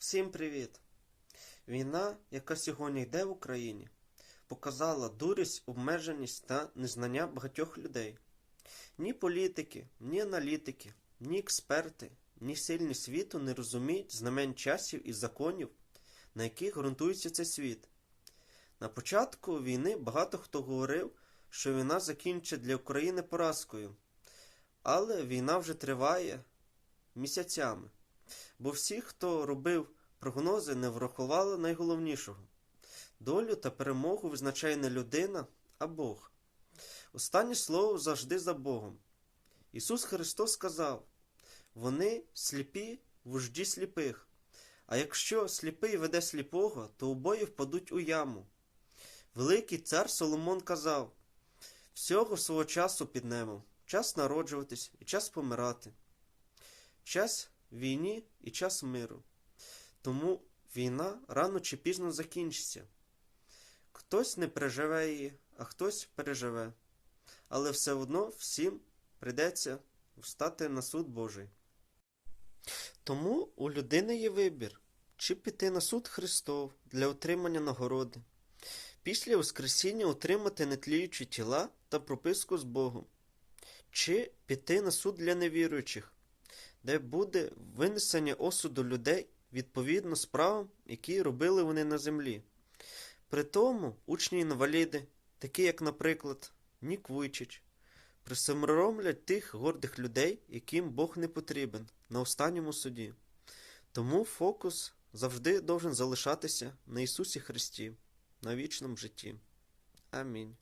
Всім привіт! Війна, яка сьогодні йде в Україні, показала дурість, обмеженість та незнання багатьох людей. Ні політики, ні аналітики, ні експерти, ні сильні світу не розуміють знамен часів і законів, на яких ґрунтується цей світ. На початку війни багато хто говорив, що війна закінчить для України поразкою, але війна вже триває місяцями. Бо всі, хто робив прогнози, не врахували найголовнішого. Долю та перемогу визначає не людина, а Бог. Останнє слово завжди за Богом. Ісус Христос сказав: вони сліпі вожді сліпих. А якщо сліпий веде сліпого, то обоє впадуть у яму. Великий цар Соломон казав: всього свого часу під небом, час народжуватись і час помирати. Час війні і час миру. Тому війна рано чи пізно закінчиться. Хтось не переживе її, а хтось переживе. Але все одно всім прийдеться встати на суд Божий. Тому у людини є вибір, чи піти на суд Христов для отримання нагороди, після Воскресіння отримати нетліючі тіла та прописку з Богом, чи піти на суд для невіруючих, де буде винесення осуду людей відповідно справам, які робили вони на землі. При тому учні інваліди, такі як, наприклад, Нік Вуйчич, присоромлять тих гордих людей, яким Бог не потрібен на останньому суді. Тому фокус завжди должен залишатися на Ісусі Христі, на вічному житті. Амінь.